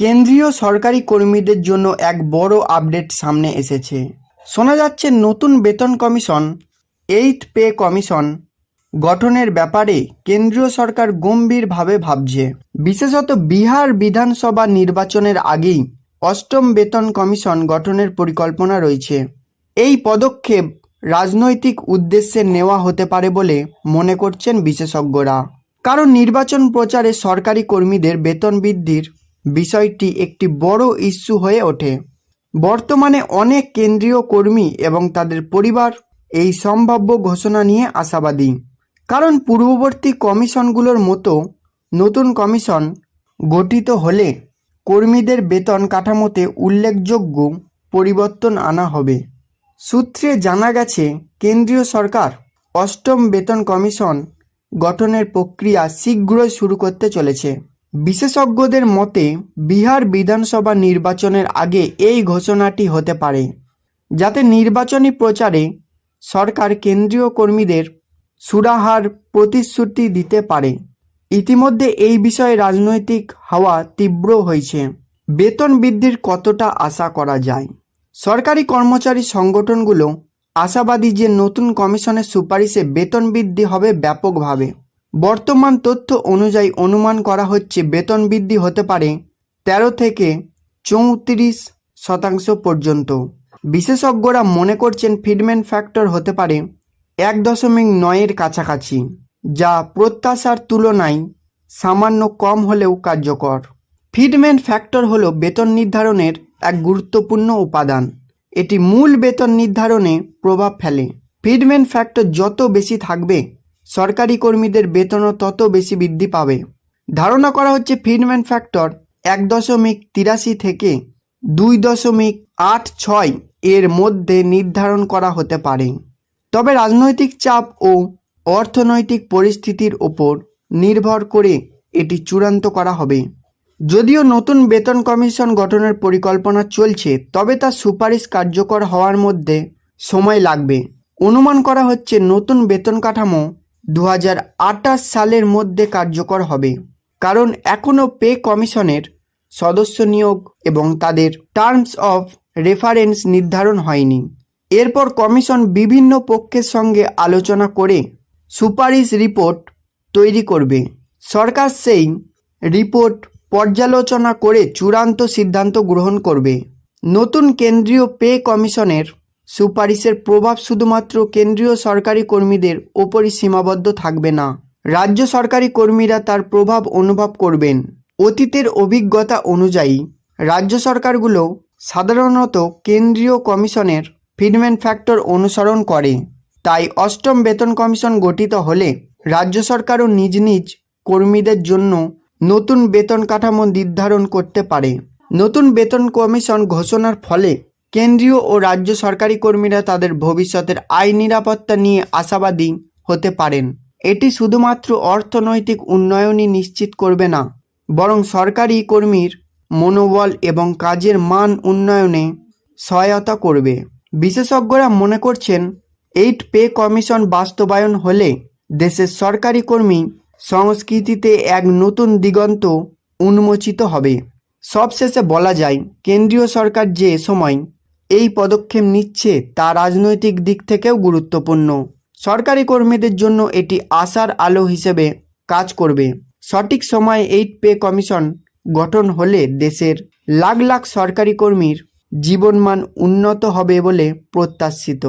কেন্দ্রীয় সরকারি কর্মীদের জন্য এক বড় আপডেট সামনে এসেছে। শোনা যাচ্ছে নতুন বেতন কমিশন, এইট পে কমিশন গঠনের ব্যাপারে কেন্দ্রীয় সরকার গম্ভীরভাবে ভাবছে। বিশেষত বিহার বিধানসভা নির্বাচনের আগেই অষ্টম বেতন কমিশন গঠনের পরিকল্পনা রয়েছে। এই পদক্ষেপ রাজনৈতিক উদ্দেশ্যে নেওয়া হতে পারে বলে মনে করছেন বিশেষজ্ঞরা। কারণ নির্বাচন প্রচারে সরকারি কর্মীদের বেতন বৃদ্ধির বিষয়টি একটি বড় ইস্যু হয়ে ওঠে। বর্তমানে অনেক কেন্দ্রীয় কর্মী এবং তাদের পরিবার এই সম্ভাব্য ঘোষণা নিয়ে আশাবাদী। কারণ পূর্ববর্তী কমিশনগুলোর মতো নতুন কমিশন গঠিত হলে কর্মীদের বেতন কাঠামোতে উল্লেখযোগ্য পরিবর্তন আনা হবে। সূত্রে জানা গেছে, কেন্দ্রীয় সরকার অষ্টম বেতন কমিশন গঠনের প্রক্রিয়া শীঘ্রই শুরু করতে চলেছে। বিশেষজ্ঞদের মতে, বিহার বিধানসভা নির্বাচনের আগে এই ঘোষণাটি হতে পারে, যাতে নির্বাচনী প্রচারে সরকার কেন্দ্রীয় কর্মীদের সুরাহার প্রতিশ্রুতি দিতে পারে। ইতিমধ্যে এই বিষয়ে রাজনৈতিক হাওয়া তীব্র হয়েছে। বেতন বৃদ্ধির কতটা আশা করা যায়? সরকারি কর্মচারী সংগঠনগুলো আশাবাদী যে নতুন কমিশনের সুপারিশে বেতন বৃদ্ধি হবে ব্যাপকভাবে। বর্তমান তথ্য অনুযায়ী অনুমান করা হচ্ছে বেতন বৃদ্ধি হতে পারে তেরো থেকে চৌত্রিশ শতাংশ পর্যন্ত। বিশেষজ্ঞরা মনে করছেন ফিডম্যান ফ্যাক্টর হতে পারে এক দশমিক নয়ের কাছাকাছি, যা প্রত্যাশার তুলনায় সামান্য কম হলেও কার্যকর। ফিডম্যান ফ্যাক্টর হল বেতন নির্ধারণের এক গুরুত্বপূর্ণ উপাদান। এটি মূল বেতন নির্ধারণে প্রভাব ফেলে। ফিডম্যান ফ্যাক্টর যত বেশি থাকবে সরকারি কর্মীদের বেতনও তত বেশি বৃদ্ধি পাবে। ধারণা করা হচ্ছে ফিডম্যান ফ্যাক্টর এক দশমিক তিরাশি থেকে দুই দশমিক আট ছয় এর মধ্যে নির্ধারণ করা হতে পারে। তবে রাজনৈতিক চাপ ও অর্থনৈতিক পরিস্থিতির ওপর নির্ভর করে এটি চূড়ান্ত করা হবে। যদিও নতুন বেতন কমিশন গঠনের পরিকল্পনা চলছে, তবে তা সুপারিশ কার্যকর হওয়ার মধ্যে সময় লাগবে। অনুমান করা হচ্ছে নতুন বেতন কাঠামো দু হাজার আঠাশ সালের মধ্যে কার্যকর হবে, কারণ এখনও পে কমিশনের সদস্য নিয়োগ এবং তাদের টার্মস অফ রেফারেন্স নির্ধারণ হয়নি। এরপর কমিশন বিভিন্ন পক্ষের সঙ্গে আলোচনা করে সুপারিশ রিপোর্ট তৈরি করবে। সরকার সেই রিপোর্ট পর্যালোচনা করে চূড়ান্ত সিদ্ধান্ত গ্রহণ করবে। নতুন কেন্দ্রীয় পে কমিশনের সুপারিশের প্রভাব শুধুমাত্র কেন্দ্রীয় সরকারি কর্মীদের ওপরই সীমাবদ্ধ থাকবে না। রাজ্য সরকারি কর্মীরা তার প্রভাব অনুভব করবেন। অতীতের অভিজ্ঞতা অনুযায়ী, রাজ্য সরকারগুলো সাধারণত কেন্দ্রীয় কমিশনের ফিডম্যান ফ্যাক্টর অনুসরণ করে। তাই অষ্টম বেতন কমিশন গঠিত হলে রাজ্য সরকারও নিজ নিজ কর্মীদের জন্য নতুন বেতন কাঠামো নির্ধারণ করতে পারে। নতুন বেতন কমিশন ঘোষণার ফলে কেন্দ্রীয় ও রাজ্য সরকারি কর্মীরা তাদের ভবিষ্যতের আয় নিরাপত্তা নিয়ে আশাবাদী হতে পারেন। এটি শুধুমাত্র অর্থনৈতিক উন্নয়নই নিশ্চিত করবে না, বরং সরকারি কর্মীর মনোবল এবং কাজের মান উন্নয়নে সহায়তা করবে। বিশেষজ্ঞরা মনে করছেন, এইট পে কমিশন বাস্তবায়ন হলে দেশের সরকারি কর্মী সংস্কৃতিতে এক নতুন দিগন্ত উন্মোচিত হবে। সবশেষে বলা যায়, কেন্দ্রীয় সরকার যে সময় এই পদক্ষেপ নিচ্ছে তা রাজনৈতিক দিক থেকেও গুরুত্বপূর্ণ। সরকারি কর্মীদের জন্য এটি আশার আলো হিসেবে কাজ করবে। সঠিক সময়ে এইট পে কমিশন গঠন হলে দেশের লাখ লাখ সরকারি কর্মীর জীবনমান উন্নত হবে বলে প্রত্যাশিত।